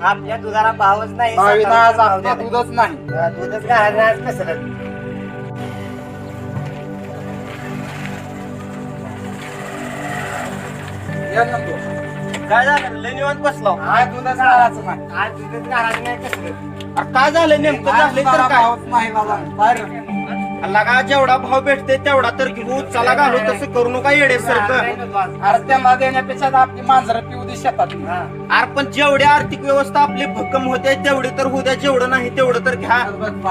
आपल्या दुधाला भावच नाही. दूधच नाही. दूधच या ना तू. काय झालं? लय निवांत बसलो आज दूधच घालायचं नाही. आज दूधच घालायचं नाही कसं अरे काय झालं? नेमकं आज झालं तर काय? भावच नाही बाबा. बाहेर. लगा जेवढा भाव भेटते तेवढा तर घेऊ. चला घालू तसं करू नका येडे सारखं. अरे त्यांना देण्यापेक्षा तर आपली मांजरं पिऊ दे शेतात. अरे पण जेवढी आर्थिक व्यवस्था आपली भक्कम होते तेवढी तर होऊ द्या. जेवढं नाही तेवढं तर घ्या.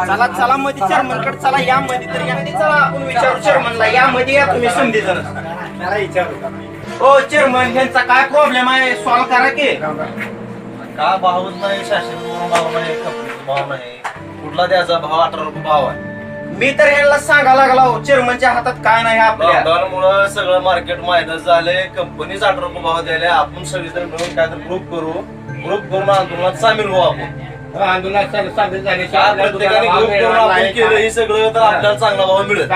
चला चला मध्ये चेअरमनकडे चला या मध्ये तर या. चला आपण विचारू चेअरमनला. या मध्ये या तुम्ही समधी जण हो चेअरमन यांचा काय प्रॉब्लेम आहे? सॉल्व करा की. का भावच नाही? शासन भाव नाही भाव नाही. कुठला द्यायचा भाव? अठरा रुपये भाव आहे. मी तर यांना सांगा लागला हो चेअरमनच्या हातात काय नाही आपल्या. लॉकडाऊन मुळे सगळं मार्केट मायनस झालंय कंपनीच आठ रुपये भाव द्यायला आपण सगळेजण मिळून काय तर ग्रुप करू. ग्रुप करून आंदोलनात सामील होऊ आपण. काय प्रत्येकाने ग्रुप करून आपण केलं हे सगळं तर आपल्याला चांगला भाव मिळेल.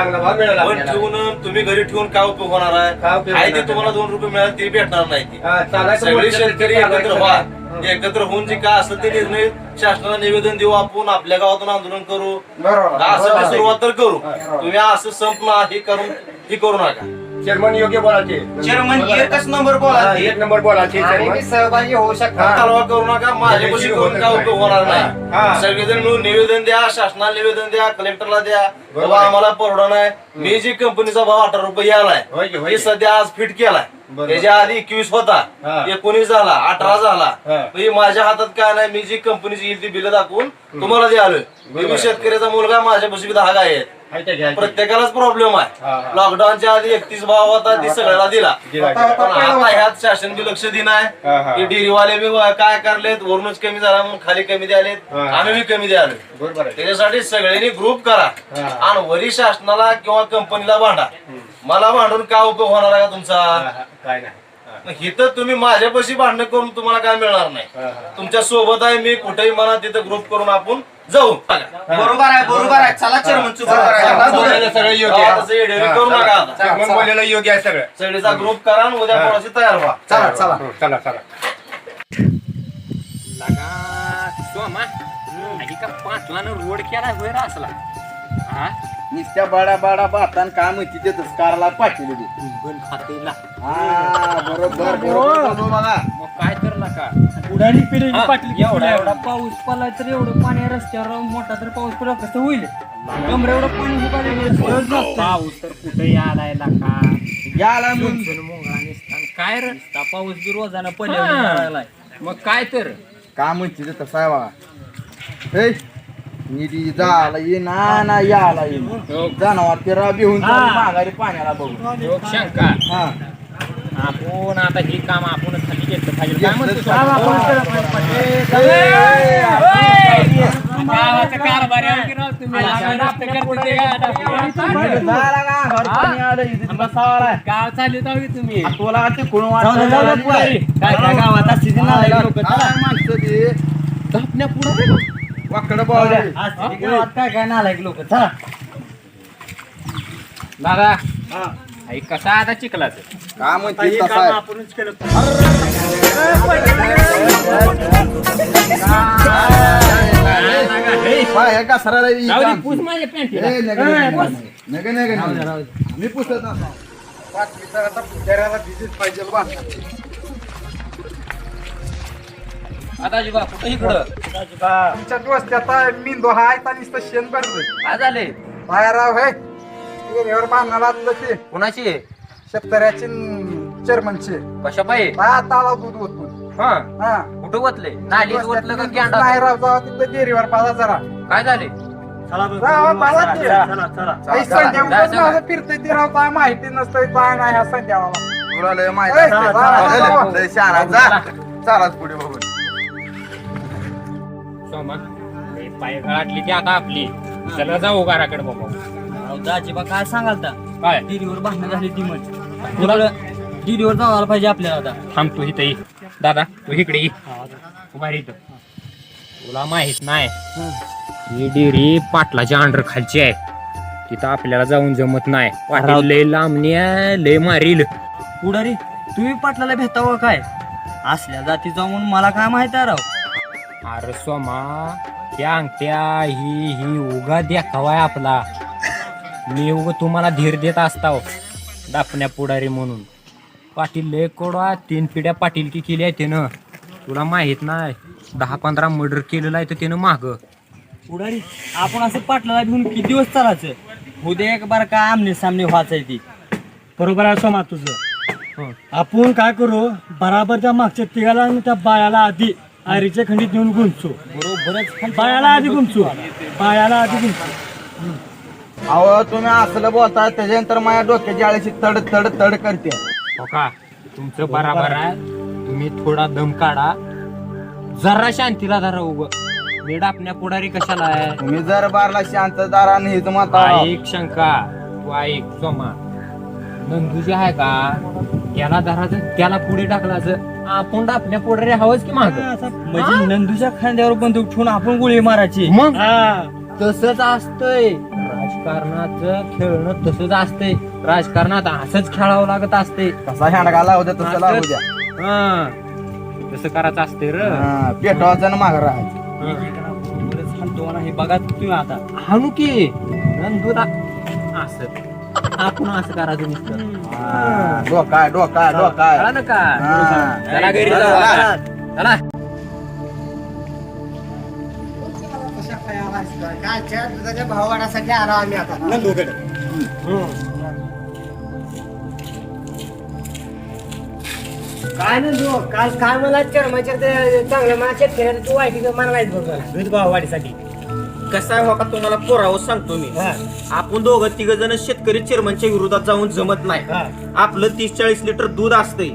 पण ठेवून तुम्ही घरी ठेवून काय उपयोग होणार आहे? आहे ते तुम्हाला दोन रुपये मिळाले ते भेटणार नाही ते. सगळे शेतकरी एकत्र व्हा. एकत्र होऊन जे काय असेल ते निर्णय शासनाला निवेदन देऊ आपण आपल्या गावातून आंदोलन करू. बरोबर. असं सुरुवात तर करू. तुम्ही असं संपना हे करून हे करू नका. चेअरमन योग्य बोलायचे. चेअरमन एकच नंबर बोला. एक नंबर बोलायचे चेअरमन. सहभागी होऊ शकतो. तलवा करू नका माझ्यापाशी करून काय उपयोग होणार हा. नाही सगळेजण मिळून निवेदन द्या शासनाला निवेदन द्या कलेक्टरला द्या. बाबा आम्हाला परवडा नाही. मी जी कंपनीचा भाव अठरा रुपये होय की, आलाय होय हे की. सध्या आज फिट केलाय. बरोबर. त्याच्या आधी एकवीस होता हा. एकोणीस झाला अठरा झाला. हा. माझ्या हातात काय नाही मी जी कंपनीची येईल ती बिल दाखवून तुम्हाला द्या आलोय बरोबर. मी शेतकऱ्याचा मुलगा माझ्यापाशी बी दहा गाय आहेत. प्रत्येकालाच प्रॉब्लेम आहे. लॉकडाऊनच्या आधी एकतीस भाव होता ती सगळ्याला दिला. आता- दिला. पण आता ह्यात शासन बी लक्ष देणार हा, हा. की डेअरीवाले बी काय करलेत? वरूनच कमी झाला म्हणून खाली कमी द्यालेत. आम्ही बी कमी द्याले बरोबर त्याच्यासाठी सगळ्यांनी ग्रुप करा. आणि वरी शासनाला किंवा कंपनीला भांडा. मला भांडून काय उपयोग होणार आहे का तुमचा. काय नाही. मग इथं तुम्ही माझ्यापाशी भांडण करून तुम्हाला काय मिळणार नाही. हा, हा. तुमच्यासोबत आहे मी कुठेही म्हणा तिथं ग्रुप करून आपण जाऊ. बरोबर आहे बरोबर आहे. चला चेअरमन बरोबर आहे. सगळं योग्य आहे. तसं हा, करू. नका आता. बोलायला योग्य आहे सगळं. सगळीचा ग्रुप करा आणि उद्या हा. कोणाची तयार व्हा. चला चला. हो, चला चला. रोड केला होय रे असला. हा? नुसत्या बडा बडा बातान काय माहिती देतच कारला पाठवली ती. गण खातेला. हा बरोबर बरोबर. चालू बघा. मग काय करला का उडाणी पिढी हा, पाटील एवढा- एवढा. पाऊस पडला तर एवढं पाणी रस्त्यावर मोठा तर पाऊस पडला कसं होईल? कमरे एवढं पाणी उभारलेलं सहज नसतं. पाऊस तर कुठे आलाय का याला म्हणून काय रे? पाऊस बी रोजानं पडलाय मग काय तर? काय म्हणते ते तसं आहे बघा हे निधी झाला ये ना ना याला ये. जनावर ते राबी होऊन चालली माघारी पाण्याला बघू योग शंका. हा. आपण आता हे काम आपण खाली घेतलं पाहिजे. काय म्हणतो तू? काम आपण केलं पाहिजे. गावाचं कारभार आहे की तुम्ही? नाश्ता करते ते म्हणजे गावात. झाला का? घर पाणी आलं इथे बसावं आहे. गाव चालू आहे तुम्ही. तुला ते कोण जाऊ दे, जाऊ दे, पुढे. काय काय गावात असते ते नालायक लोकं. चला. माणसं ते धापण्या पुढं वाकडं बावले असते ते गावात काय काय नालायक लोक. चला. दादा आई कसा आता चिखलाच? काय म्हणते तसं आहे? आपणच केलं पाय का सरळ आहे, जाऊ दे, काम. पूस माझ्या पॅन्टीला. ए, नग, नग, नग, नग, नग, नग. मी पुसत नसतो. पाच मिनिटात आता पुजाऱ्याला visit पाहिजे बा. आता कुठं इकडं तुमच्या दोस्त्यात आहे, मेंदू हाय आणि नुसतं शेण भरलं. काय झाले बाहेर राव हे? ते कोणाची? शेतकऱ्याची चेअरमनचे. कशा दूध ओतून? हा. हा. कुठं वतले नालीत वतलं का नाही गेंडा राव जावा तिथं डेअरीवर पाजा जरा. काय झाले? चला ते. काही संध्या माझं फिरतंय राव काय माहिती नसतंय काय नाही ह्या संध्यावाला तुला लय माहिती चला, चला, लय शहाणा जा. चालाच पुढे बघून. पाय गाठली ती आता आपली. चला जाऊ घराकडे बाबा अहो, दाजीबा काय सांगाल ता? काय? डिरीवर भांडणं झाली ती मग. तुला डिरीवर जावायला पाहिजे आपल्याला आता. थांब तू इथं ये. दादा तू इकडे ये. उभा रे इथं. तुला माहीत नाही. ही. डेअरी पाटलाच्या अंडर खालची आहे. तिथं आपल्याला जाऊन जमत नाही. पाटील लय लांबणी आहे लय मारील. पुढारी तुम्ही पाटलाला भेटावं काय? असल्या जातीचा म्हणून मला काय माहीत आहे राव? अरे सोमा त्या अंगठ्या ही ही उगा देखावाय आपला. मी उग तुम्हाला धीर देत असताव दापण्या पुढारी म्हणून. पाटील लय कोडा तीन पिढ्या पाटील की केली आहे त्यानं. तुला माहीत नाही दहा पंधरा मर्डर केलेलं आहे तर त्यानं माग. पुढारी आपण असं पाटलाला घेऊन किती दिवस चालायचं? उद्या एक बार काय आमने सामने व्हायचंय ती. बरोबर आहे सोमा तुझं. आपण काय करू बराबर त्या मागच्या तिघाला आणि त्या बायाला आधी आरीच्या खंडीत नेऊन गुंचू बरोबरच बायाला आधी गुंचू बायाला आधी गुंचू अहो तुम्ही असलं बोलताय त्याच्यानंतर माझ्या डोक्याची आळीची तड तड तड करते. हो का? तुमचं बराबर आहे. तुम्ही थोडा दम काढा. जरा शांतीला धरा उग. मी डापण्या पुढारी कशाला आहे? तुम्ही जर बारला शांत दारा नाही तर म्हणता. ऐक शंका. तू ऐक सोमा. नंदू जे आहे का? त्याला धरायचं त्याला पुढे टाकलाचं आपण डापण्या पुढारी हवंच की माग? म्हणजे नंदूच्या खांद्यावर बंदूक ठेवून आपण गोळी मारायची. मग? तसंच असतंय. राजकारणाचं खेळणं तसंच असतंय. राजकारणात असंच खेळावं लागत असते कसा हँडगा लावू द्या तसं लावू द्या. तसं करायचं असते र. हा, पेटवायचं आणि मागं राहायचं हे. बघा तुम्ही आता. हाणू की. नंदूला असं. आपण असं करायचं नुसतं. डोका डोका डोका कळलं का हा. चला घरी जाऊ आता. चला कालच्या दुधाच्या भाव वाढासाठी आलो आम्ही आता काय ना तू काल काय मला चर्माच्या ते चांगलं मला शेतकऱ्याचं तू वाईट मला माहीत बघ. दूध भाव वाढीसाठी. कसं आहे हो का तुम्हाला पोरावं सांगतो मी. आपण दोघं तिघ जण शेतकरी चेअरमनच्या विरोधात जाऊन जमत नाही. आपलं तीस चाळीस लिटर दूध असतंय.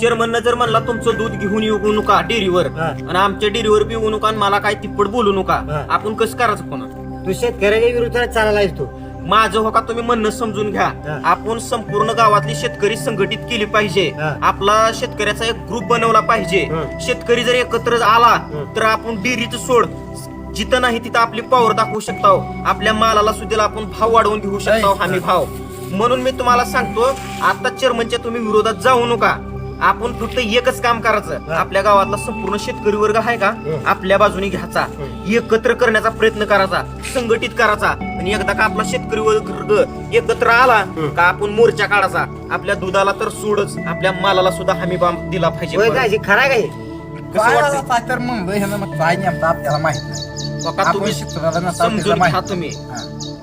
चेअरमननं जर म्हणला तुमचं दूध घेऊन येऊ नका डेअरीवर. आणि आमच्या डेअरीवर बी येऊ नका आणि मला काय तिप्पट बोलू नका. आपण कसं करायचं पुन्हा तू शेतकऱ्याच्या विरोधात चालला तू. माझं हो का तुम्ही म्हणणं समजून घ्या. आपण संपूर्ण गावातली शेतकरी संघटित केली पाहिजे. हा. आपला शेतकऱ्याचा एक ग्रुप बनवला पाहिजे. शेतकरी जर एकत्र आला तर आपण डेअरीचं सोड. जिथं नाही तिथं आपली पॉवर दाखवू शकतो. आपल्या मालाला सुद्धा आपण भाव वाढवून घेऊ शकतो हमी भाव. म्हणून मी तुम्हाला सांगतो आता चेअरमनच्या तुम्ही विरोधात जाऊ नका. आपण फक्त एकच काम करायचं. आपल्या गावातला संपूर्ण शेतकरी वर्ग आहे का? आपल्या बाजूने घ्यायचा. एकत्र करण्याचा प्रयत्न करायचा. संघटित करायचा. आणि एकदा का आपला शेतकरी वर्ग एकत्र आला का आपण मोर्चा काढायचा. आपल्या दुधाला तर सोडच. आपल्या मालाला सुद्धा हमी भाव दिला पाहिजे. काय खरा काय कसं वाटतंय? काय तर म्हणलं ह्यानं मग काय नेमकं आपल्याला माहीत नाही बघा आपण तुम्ही शिकतो नसता समजून घ्या माहीत तुम्ही हा.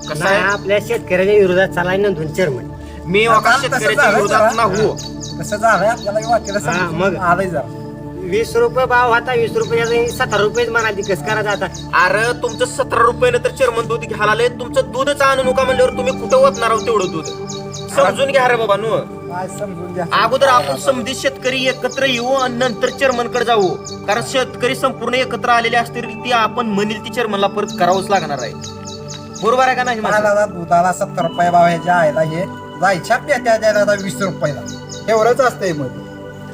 कसं नाही, आहे आपल्या शेतकऱ्याच्या विरोधात चालाय ना दोन चेअरमन मी आता तसं शेतकऱ्याच्या झालंय विरोधात जरा. नाहू कसं झालंय आपल्याला वाटलं हा, समजून मग. आलंय जरा वीस रुपये भाव होता वीस रुपयाचा सतरा रुपयेच म्हणाली कस करायचं आता अरे तुमचं सतरा रुपयानं तर चर्मन दूध घ्यायला आले तुमचं दूधच आणू नका म्हणल्यावर तुम्ही कुठं ओतणार आहोत तेवढं दूध? समजून घ्या रे बाबा नु. काय समजून घ्या? अगोदर आपण समधी शेतकरी एकत्र येऊ आणि नंतर चेअरमनकडे जाऊ. कारण शेतकरी संपूर्ण एकत्र आलेले असतील ती आपण म्हणील ती चेअरमनला परत करावंच लागणार आहे. बरोबर आहे का नाही माझं? मला दुधाला सत्तर रुपये भाव ह्याच्या आयला हे जायच्या पेट्या द्यायला आता वीस रुपयाला. एवढंच असतंय मग.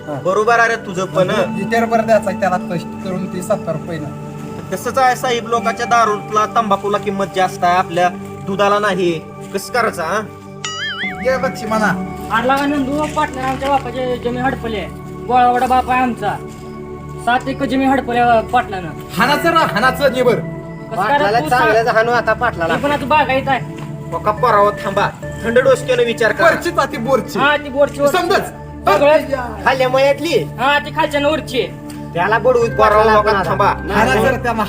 बरोबर आहे रे तुझं पण लिटर भर द्यायचा त्याला कष्ट करून ती सत्तर रुपये तसंच आहे साहेब लोकांच्या दारूला तंबाखूला किंमत जास्त आहे आपल्या दुधाला नाही. कसं करायचं हा? ये बक्षी म्हणा आडला का नंदू? पाटला आमच्या बापाचे जमीन हडपले. गोळावडा बाप आहे आमचा. सात एकर जमीन हडपल्या पाटलानं. हानाचं रा हानाचं निबर कसं पाटलाला करायचं तू सांग. चांगल्याच हाणू आता पाटलाला. ती पण आता बागायत आहे. बघा परावं थांबा. थंड डोसक्यानं विचार करा. वरची ताती बोरची. हा ती बोरची. समजच. सगळं खाल्ल्या मयातली हा ती खालच्या आहे. त्याला बुडवूत परावं. थांबा.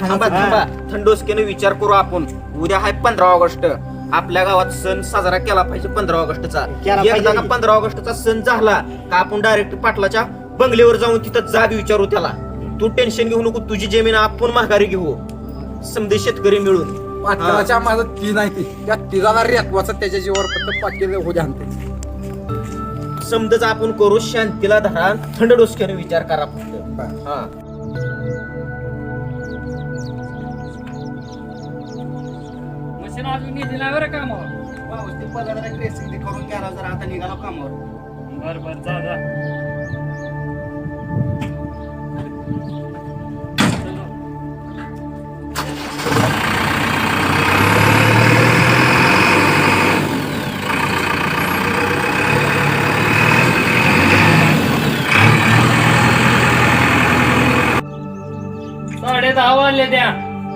थांबा थांबा थंडोसक्यानं विचार करू आपण. उद्या आहे पंधरा ऑगस्ट. आपल्या गावात सण साजरा केला पाहिजे पंधरा ऑगस्टचा. केला एकदा का पाहिजे. पंधरा ऑगस्टचा सण झाला का आपण डायरेक्ट पाटलाच्या बंगल्यावर जाऊन तिथं जाब विचारू त्याला. तू टेन्शन घेऊ नको तुझी जमीन आपण माघारी घेऊ. समजे शेतकरी मिळून. पाटलाच्या माझं ती नाही ती. त्या तिजाला रेतवाचं त्याच्या जीवावर फक्त पाटील हो आणते समजच आपण करू शांतीला धरा थंड डोसक्याने विचार करा फक्त. हा. मशीन अजून बरं कामावर. करून घ्यायला जरा आता निघाला कामावर. बर बर जा जा.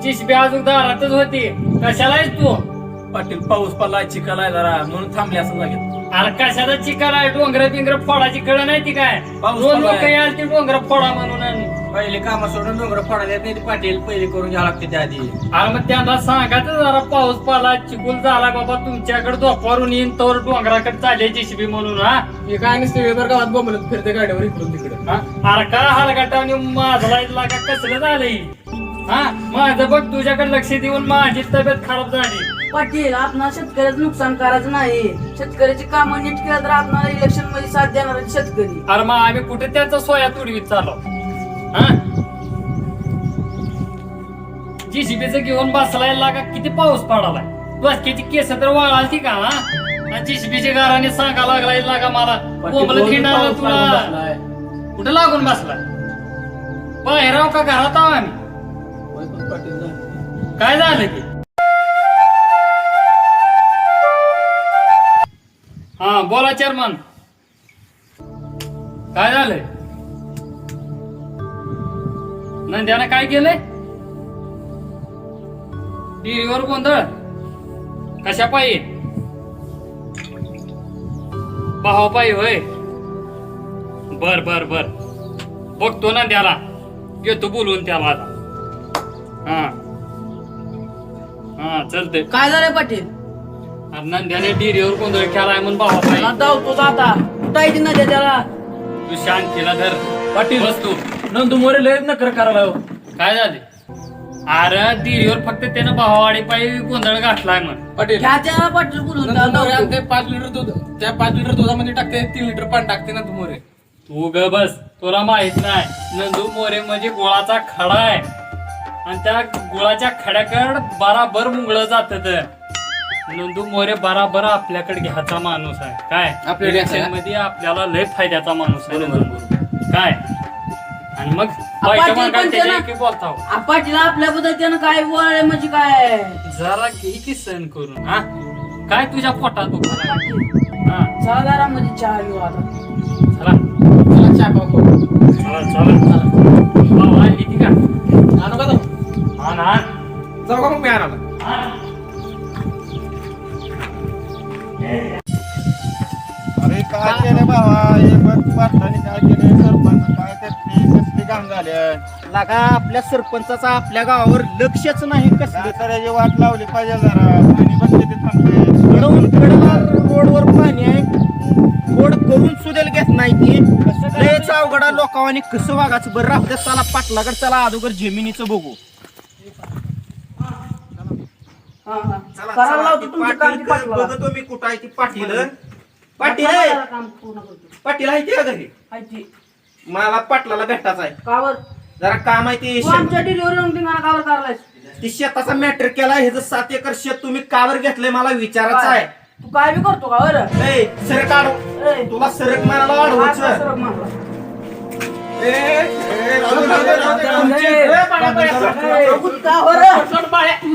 चिशबी अजून दारातच होती. कशाला आहेस तू? पाटील पाऊस पडला चिखल आहे जरा. म्हणून थांबले असं जागेत अरे कशाला चिकार आहे? डोंगर बिंगर फोडाची कळ नाही ती काय? पाऊस दोन पडलाय. लोक याल ती डोंगर फोडा म्हणून आणि पहिले काम सोडून डोंगर पडायला येत नाही ते पाटील. पहिले करून घ्यावं लागते त्या आधी. अरे मग त्यांना सांगायचं जरा पाऊस पडला चिकूल झाला बाबा तुमच्याकडे झोपावरून येईन तर डोंगराकडे चालले जेसीबी म्हणून हा? हे काय नसते वेबर गावात बोंबलत फिरते गाडीवर इकडून तिकडे. हा? अरे का हलगटाने माझला लागा कसलं झालंय? हा माझं बघ तुझ्याकडे लक्ष देऊन माझी तब्येत खराब झाली. पाटील आपणाला शेतकऱ्याचं नुकसान करायचं नाही. शेतकऱ्याची कामं नीट केलं तर आपणाला इलेक्शनमध्ये साथ देणार आहेत शेतकरी. अरे मग आम्ही कुठे त्याचा सोया तुडवीत चाललो? हा? जीसीबीचं घेऊन बसलाय लागा किती पाऊस पडालाय. बसकीची केस तर वळालती का हा? जीसीबीच्या घराने सांगा लागलाय लागा मला. कोंबलं खिंडाला तुला. कुठे लागून बसलाय? बाहेर आहो का घरात आहो आम्ही? काय झालं की? हा बोला चेअरमन काय झालंय? नंद्यानं काय केलंय? टीव्हीवर गोंधळ. कशा पायी? भावा पायी होय. बर बर बर. बघतो ना त्याला घेतो त्या त्याला चलते. काय झालंय पाटील? नंद्याने डिरीवर गोंधळ केलाय म्हणून भावा मला धावतो आता. कुठं आहे ती नद्या त्याला? तू शांतीला धर. पाटील. बस तू. नंदू मोरे लय नकर करायला हो. काय झाले? अरे दिरीवर फक्त त्यानं भावावाडी पायी गोंधळ घातलाय मग पाटील. घ्या त्याला पाटील बोलून त्याला नंदू मोरे धावतो. आणते पाच लिटर दूध. त्या पाच लिटर दुधामध्ये टाकते तीन लिटर पाणी टाकते ना तू मोरे. तू ग बस तुला माहीत नाही नंदू मोरे म्हणजे गुळाचा खडा आहे. आणि त्या गुळाच्या खड्याकड बराबर मुंगळ जात नंदू मोरे बराबर आपल्याकडे घ्यायचा माणूस आहे. काय? Election मध्ये आपल्याला लय फायद्याचा माणूस आहे. काय? आणि मग पाटील बायका पण मागायला त्याच्या त्याला- एकी बोलता. आ, पाटील आपल्याबद्दल त्यानं काय बोलले म्हणजे काय? जरा घे की सण करून हा? काय तुझ्या पोटात हा. चला दारामध्ये चहा घेऊ आता. चला. चला चला. आण. जाऊ का मग मी आणायला? आण. अरे काय केलं भावा हे बघ पाटलाने काय केलं सरपंच काय करते कसली काम झाल्या? लागा आपल्या सरपंचाचा आपल्या गावावर लक्षच नाही कसलं. काय करायची वाट लावली पाहिजे जरा. पाणी बसले ते थांबले कडवून कडला रोडवर पाणी आहे. गोड करून सुदेल घेत नाही ती. लयच अवघडा लोकांनी कसं वागायचं? बरं राहू द्या चला पाटलाकडे चला अगोदर जमिनीचं बघू. चला, करायला चला, लावतो ती तुमचं काम पाटील ती पाटलाला. बघतो मी कुठं आहे ती पाटील. पाटील चला, आहे. काम पूर्ण करतो. पाटील आहे घरी. मला पाटलाला भेटायचं आहे. कावर जरा काम आहे ते तू आमच्या डिलिव्हरी तुम्हाला कावर करायलायस ती शेताचा मॅटर केला ह्याचं सात एकर शेत तुम्ही कावर घेतलंय मला विचारायचं आहे. तू काय बी करतो का बरं? ए, सरक आडव ए, तुला सरक हा, सरक मागला. ए, ए, राहू दे, राहू दे, राहू दे, राहू दे. ए, पाड्या, पाड्या, सरक, ए, सरक. कुत्ता बरं.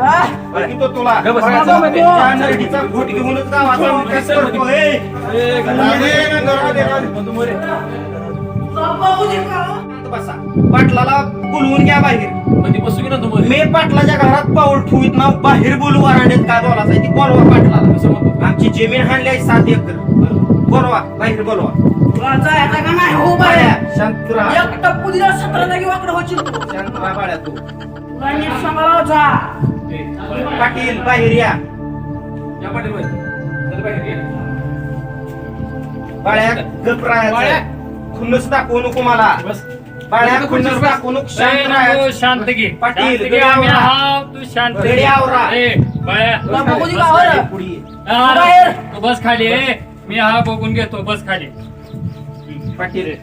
तू पाटलाला तुला घोट घेऊनच बोलवून घ्या बाहेर. ती बसू की नंदू मोरे मी पाटलाच्या घरात पाऊल ठेवीत ना बाहेर बोलू वरांड्यात काय बोलायचं ती बोलवा पाटलाला. आमची जमीन हाणली आहे सात एकर. बोलवा बाहेर बोलवा. हो बाळ्या, जागी वाकडं होशील. तू. शांत पाटील बाहेर या पाटील बाई. चल बाहेर ये. बाळ्या गप बाळ्या. राहायचं खुन्नस दाखवू नको मला बस बाळ्या खुन्नस. दाखवू नको शांत राहायचं शांत घे पाटील, गडी आवरा. तू शांत. गडी आवरा. बस खाली. हा, बाहेर. बस मी हा बघून घेतो बस खाली पाटील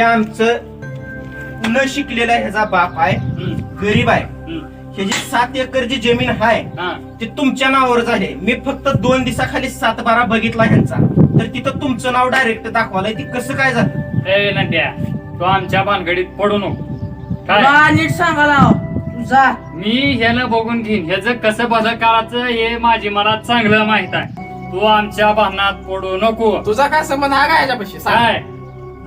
आमचं न शिकलेला ह्याचा बाप आहे. गरीब आहे. ही जी सात एकर जी जमीन आहे ती तुमच्या नावावरच आहे मी फक्त दोन दिवसाखाली सात बारा बघितला ह्यांचा. तर तिथं तुमचं नाव डायरेक्ट दाखवलंय. ती कसं काय झालं? ए नंद्या तू आमच्या भानगडीत पडू नको. काय? नीट सांगा लाव तुझा. मी ह्यानं बघून घेईन. ह्याचं कसं बदल करायचं हे माझी मला चांगलं माहीत आहे. तू आमच्या भानात पडू नको. तुझा काय संबंध? हा काय याच्यापाशी? सांग. काय?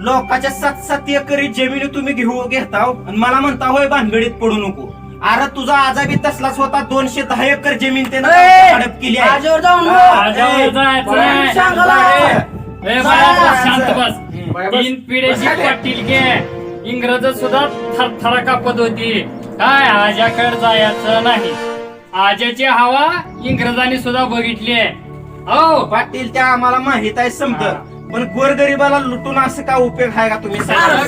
लोकांच्या सात सात एकरी जमिनी तुम्ही घेऊ घेता आणि मला म्हणता होय भानगडीत पडू नको. अरे तुझा आजाबी तसलाच होता. दोनशे दहा एकर जमीन त्यानं ए, हडप केली आहे. आजवर जाऊन बघ. आजावर ए, जायचं मला नाही. सांगा सांगा लावा. ए बाळा, बस शांत बस. तीन पिढ्याची पाटील घे. इंग्रज सुद्धा थरथरा कापत होती. काय आजाकडे जायचं नाही. आजाची हवा इंग्रजांनी सुद्धा बघितली आहे. हो. पाटील त्या आम्हाला माहीत आहे समज. पण गोरगरिबाला लुटून असं का उपयोग आहे का तुम्ही सांगा?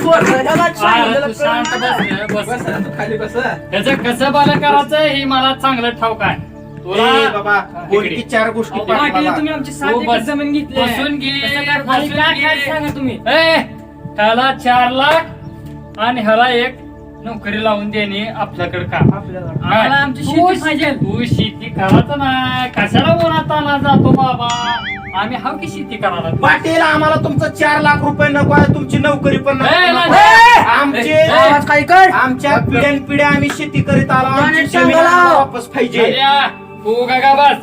त्याचं कसं बरं करायचं हे मला चांगलं ठाऊक आहे. ए, तुला बाबा बोलती चार गोष्टी अहो, पाटलाला. तुम्ही आमची सात एकर जमीन घेतली बसून घे बसून घे. तुम्ही? ए, त्याला चार लाख आणि ह्याला एक नोकरी लावून देणे आपल्याकडे का आम्हाला आमची शेती तू- पाहिजे. तू शेती करायचं नाही. कशाला उन्हात आला जातो बाबा? आम्ही हाव की शेती करायला पाटील आम्हाला तुमचं चार लाख रुपये नको आहे तुमची नोकरी पण नको. ए. आमचे आवाज काही कर. आमच्या पिढ्यान पिढ्या आम्ही शेती करीत आलो. आमची नीट जमीन सांगा. आम्हाला वापस पाहिजे. अरे, तू का बस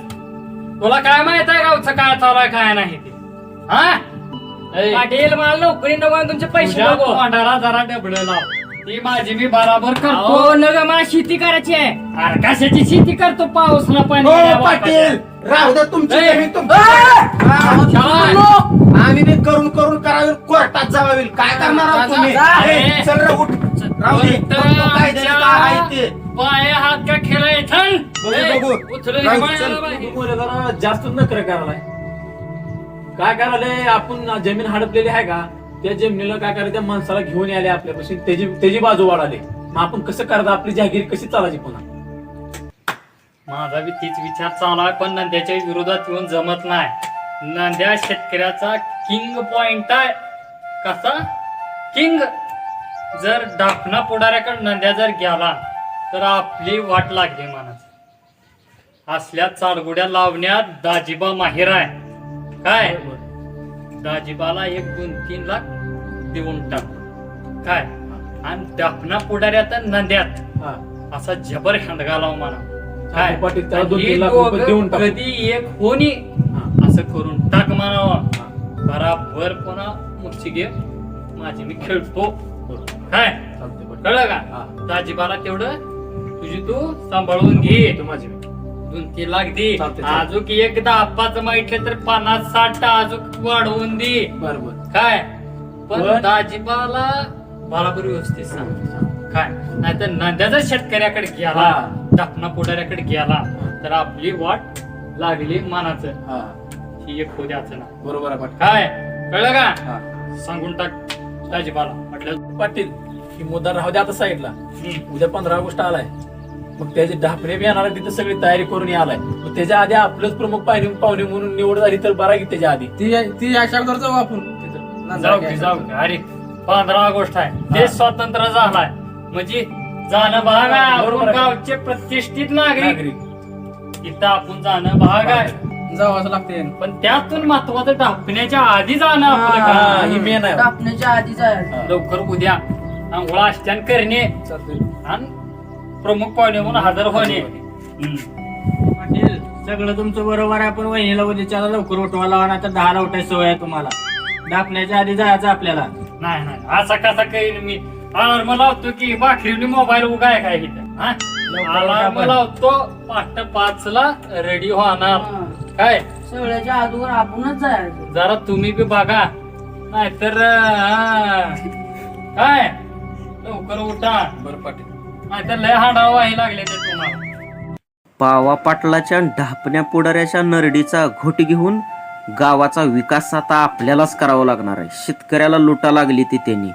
तुला काय माहीत आहे गावचं काय चालू आहे काय नाही ते? हा? ए, पाटील मला नोकरी नको आणि तुमचे पैसे तुझ्या नको. तोंडाला जरा डबडं लाव. ती माझी मी बराबर करतो. अहो नका मला शेती करायची आहे. अरे कशाची शेती करतो? पाऊस ना पाणी हो नाही पाटील. राहू दे तुमची ए. जमीन. आम्ही बी करून करून करावी कोर्टात जावावी. काय करणार आहोत तुम्ही? जा. ए, चल रे उठ. राहू दे. फक्त बघतो काय द्यायचं काय आहे ते. पाय हात का खेळाय थन बघू, बघू. राहू, चल. जरा जास्त नकर करायलाय. काय करायलंय? आपण जमीन हडपलेली आहे का? त्या जमिनीला काय करायचं? त्या माणसाला घेऊन यायला आपल्यापाशी त्याची त्याची बाजू वाढाली. मग आपण कसं करायचं? आपली जहागिरी कशी चालायची पुन्हा? माझा बी तीच विचार चालू आहे पण नंद्याच्या विरोधात येऊन जमत नाही. नंद्या शेतकऱ्याचा किंग पॉइंट आहे. कसा? किंग. जर डाफना पुढाऱ्याकडे नंद्या जर गेला तर आपली वाट लागली मनात. असल्या चालगुड्या लावण्यात दाजिबा माहिर आहे. काय? दाजिबाला एक दोन तीन लाख देऊन टाक. काय? आणि डाफना पुढाऱ्यात आणि नंद्यात. हा. असा जबर हंडगा लाव म्हणा काय? पाटील त्याला दोन आणि तीन लाख दोघं रुपये देऊन टाकू. कधी एक होणी हा. असं करून टाक म्हणावा बराबर पुन्हा मुक्षी घे. माझी मी खेळतो. काय? चालतंय पाटील. कळलं हा. का दाजीबाला तेवढं तुझी तू सांभाळून घे. तू माझी. लाख दे. चालतंय, चालतंय. अजून एकदा आप्पाच माहितलं तर पन्नास साठ अजून वाढवून दे. बरोबर काय? पण पण- दाजीबाला बराबर व्यवस्थित सांग. काय? नाहीतर नंद्याचा शेतकऱ्याकडे गेला हा. दापना पुढाऱ्याकडे गेला तर आपली वाट लागली मानाचं. हा. ही एक होद्याचं ना. बरोबर आहे पाटील. काय? कळलं का? हा. सांगून टाक दाजीबाला. म्हटलं पाटील ही मुद्दा राहू दे आता साईडला. हम्म. उद्या पंधरा ऑगस्ट आलाय. मग त्याचे ढापणे बी येणार तिथे सगळी तयारी करून आलाय मग त्याच्या आधी आपलंच प्रमुख पाहुणे पाहुणे म्हणून निवड झाली तर बरा की त्याच्या आधी. ती ती अशा जाऊ आपण तिथं. जाऊ की जाऊ की. अरे पंधरा ऑगस्ट आहे. ते स्वातंत्र्य झालाय. म्हणजे जाणं भाग आहे. बरोबर आपण आहे. गावचे प्रतिष्ठित नागरिक. नागरिक. तिथं आपण जाणं भाग आहे. जावंच लागते पण त्यातून महत्वाचं ढापण्याच्या आधी जाणं आपलं हा, काम. ही मेन आहे. कापण्याच्या आधी जायचं लवकर उद्या. आंघोळा आष्टान करणे. आणि प्रमुख पाहुणे म्हणून हजर होणे. पाटील सगळं तुमचं बरोबर आहे पण वहिनीला उद्याच्याला लवकर उठवायला नाही तर दहाला उठायची सवय आहे तुम्हाला. डापण्याच्या आधी जायचं आपल्याला. नाही नाही असा कसा करीन मी? अलार्म लावतो की बाखरीने मोबाईल उगा आहे काय इथं? हा? अलार्म लावतो पाठ पाच ला रेडी होणार. काय? सगळ्याच्या आधीवर आपणच जायचं. जरा तुम्ही बी बघा. नाहीतर अं, काय? लवकर उठा. बरं पाटील. नाहीतर लय हाडावं व्हायला लागले ते तुम्हाला. पावा पाटलाच्या ढापण्या पुढाऱ्याच्या नरडीचा घोट घेऊन गावाचा विकास आता आपल्यालाच करावा लागणार आहे. शेतकऱ्याला लुटा लागली ती त्यांनी.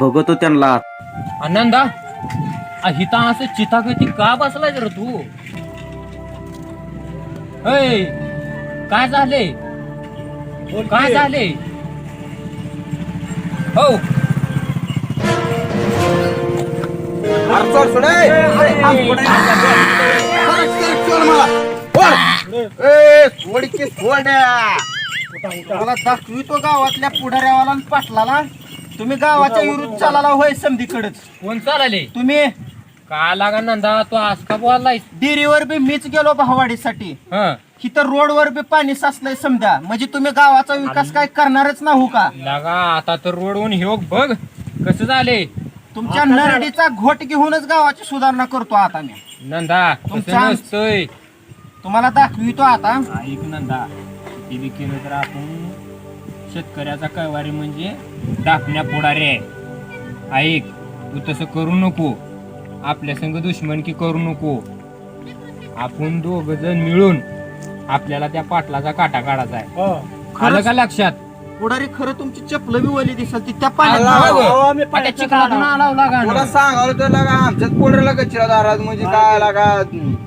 बघतो त्यांना आनंदा आ, हिता असं चितागती का बसलाय जर तू? ऐ काय झाले? काय झाले? हो. मला. दाखवितो गावातल्या पुढाऱ्यावाला आणि पाटलाला. तुम्ही गावाच्या विरुद्ध चालाला होय समधीकडेच कोण चालले तुम्ही का लागा नंदा तू आज का बोललायस डिरीवर बी मीच गेलो भावाडीसाठी हं. इथं रोडवर बी पाणी साचलंय समजा. म्हणजे तुम्ही गावाचा विकास काय करणारच ना हो का? लागा आता तर रोडवरून ह्यो बघ कसं झाले तुमच्या नरडीचा घोट घेऊनच गावाची सुधारणा करतो आता मी. नंदा तुमचा- नसतंय. तुम्हाला दाखवितो आता. ऐक नंदा किती केलं तर आपण? शेतकऱ्याचा कैवारी म्हणजे दाखण्या पुढारे आहे. ऐक तू तसं करू नको. आपल्या संग दुश्मनकी करू नको. आपण दोघ जण मिळून आपल्याला त्या पाटलाचा काटा काढायचा आहे. आलं का लक्षात? पुढारी खरं तुमची चपल बी वली दिसल ती त्या पाण्यात लागा तुला ना. सांगावलं तर लागा आमच्याच दारात म्हणजे काय लागा?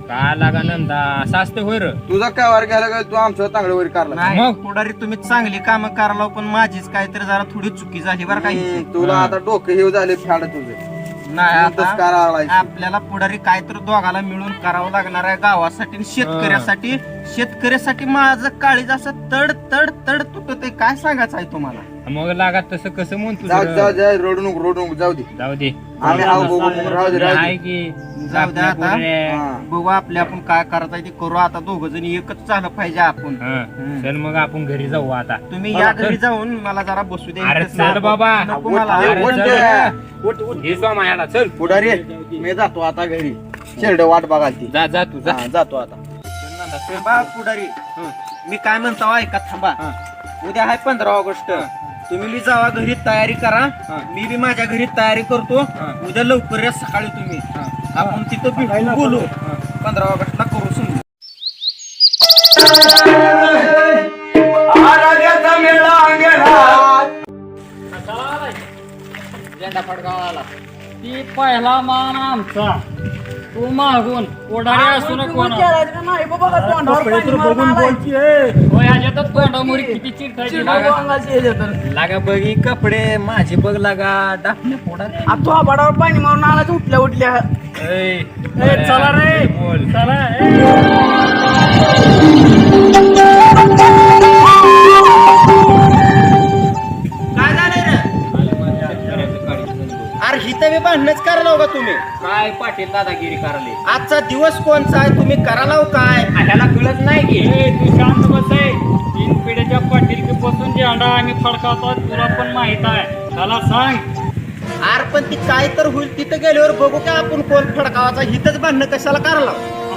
का लागा नंदा? होय र. तुझा काय वर घ्यायला का तू आमच्या तांगडीवर काढला नाही मग? पुढारी तुम्ही चांगली कामं करायला पण माझीच काहीतरी जरा थोडी चुकी झाली बरं काही हम्म, तुला आता डोकं हे झाले फॅड तुझे. नाही आता करावं लागेल. आपल्याला पुढारी काहीतरी दोघाला मिळून करावं लागणार आहे गावासाठी आणि शेतकऱ्यासाठी. शेतकऱ्यासाठी माझं काळीज असं तड तड तड आहे काय सांगायचं आहे तुम्हाला? मग लागा तसं कसं म्हणतो जाऊ जरा? जाऊ जाऊ रोड नको रोड नको जाऊ दे. जाऊ दे. आम्ही आहो बघू राहू दे राहू आहे दे की जाऊ दे आता. आपल्या हा. बघू आपले आपण काय करायचं आहे ते करू. आता दोघ जण एकच झालं पाहिजे आपण. हं. चल मग आपण घरी जाऊ आता. तुम्ही या घरी जाऊन मला जरा बसू दे. अरे चल बाबा. नको उठ, मला. उठ, उठ, चल. उठ. हे चल. पुढारी मी जातो आता घरी. शेरड वाट बघाल ती. जा जा तू जा. हा, जातो आता. बा पुढारी. मी काय म्हणतो ऐका थांबा. उद्या आहे पंधरा ऑगस्ट. तुम्ही बी जावा घरी तयारी करा. मी बी माझ्या घरी तयारी करतो. उद्या लवकर या सकाळी तुम्ही. आपण तिथं भेटू बोलू. पंधरा ऑगस्टला करू समजू ती पहिला मान आमचा. तू मागून असू नको ना आलाय. किती लागा. बघी कपडे माझे बघ लागा. डाकणे पोडा आ, तू आबाडावर पाणी मारून आला तर उठल्या उठल्या. ए, चला रे. बोल. चला बी भांडणच करायला का तुम्ही. काय पाटील दादागिरी कराले आजचा दिवस कोणचा आहे? तुम्ही करायला हो काय? ह्याला कळत नाही की. ए, तू शांत बस आहे तीन पिढ्याच्या पाटील पासून झेंडा आम्ही फडकावतो तुला पण माहीत आहे. त्याला सांग. आर पण ती काय तर होईल तिथं गेल्यावर बघू का आपण कोण फडकावाचा? हिथंच भांडणं कशाला करायला?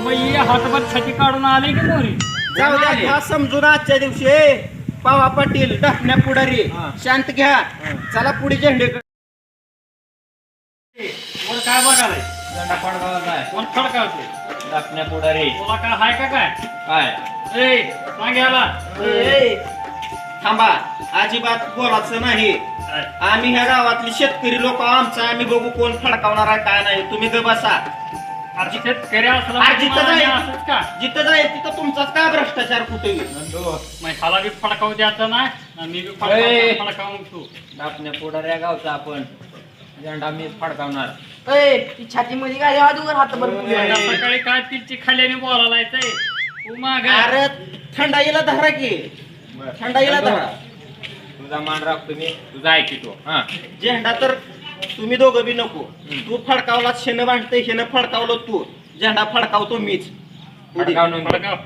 मग ही हातभर छाती काढून आली की मोरी? जाऊ द्या घ्या समजून आजच्या दिवशी ए, पावा पाटील डाकण्या पुढारी शांत घ्या. चला पुढे झेंडे बघालाय झेंडा फडकावाचा आहे कोण फडकावते? डाकण्या पुढारी. तुला काय हाय का काय? काय? ए ए, थांबा. अजिबात बोलायचं नाही. आम्ही ह्या गावातले शेतकरी लोक आमचं आम्ही बघू कोण फडकावणार आहे काय नाही. तुम्ही ग बसा. अरे शेतकरी असला अरे जिथं जाईल. असंच का? जिथं जाईल तिथं तुमचाच काय भ्रष्टाचार कुठे मग हाला बी फडकावू द्यायचं नाही आणि मी बी ए. फडकावतो फडकावून तू पुढाऱ्या गावचा आपण. झेंडा मीच फडकावणार. ए, ती छातीमध्ये काय अजून आहे. आता सकाळी काय तिची खाल्याने बोलायला येतंय तू माग. अरे थंडाईला धरा की. थंडाईला धरा. तुझा मान राखतो मी तुझा ऐकितो हा. झेंडा तर तुम्ही दोघं बी नको. तू फडकावला शेण बांधते शेण फडकावलं तू. झेंडा फडकावतो मीच. फडकावून फडकाव.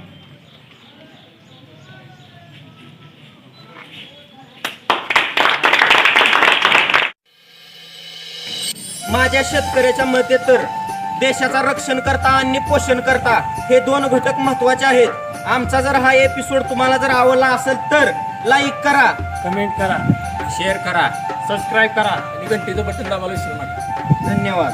माझ्या शेतकऱ्याच्या मते तर देशाचा रक्षण करता आणि पोषण करता हे दोन घटक महत्त्वाचे आहेत. आमचा जर हा एपिसोड तुम्हाला जर आवडला असेल तर लाईक करा कमेंट करा शेअर करा सबस्क्राईब करा आणि घंटीचं बटन दाबायला विसरू नका. धन्यवाद.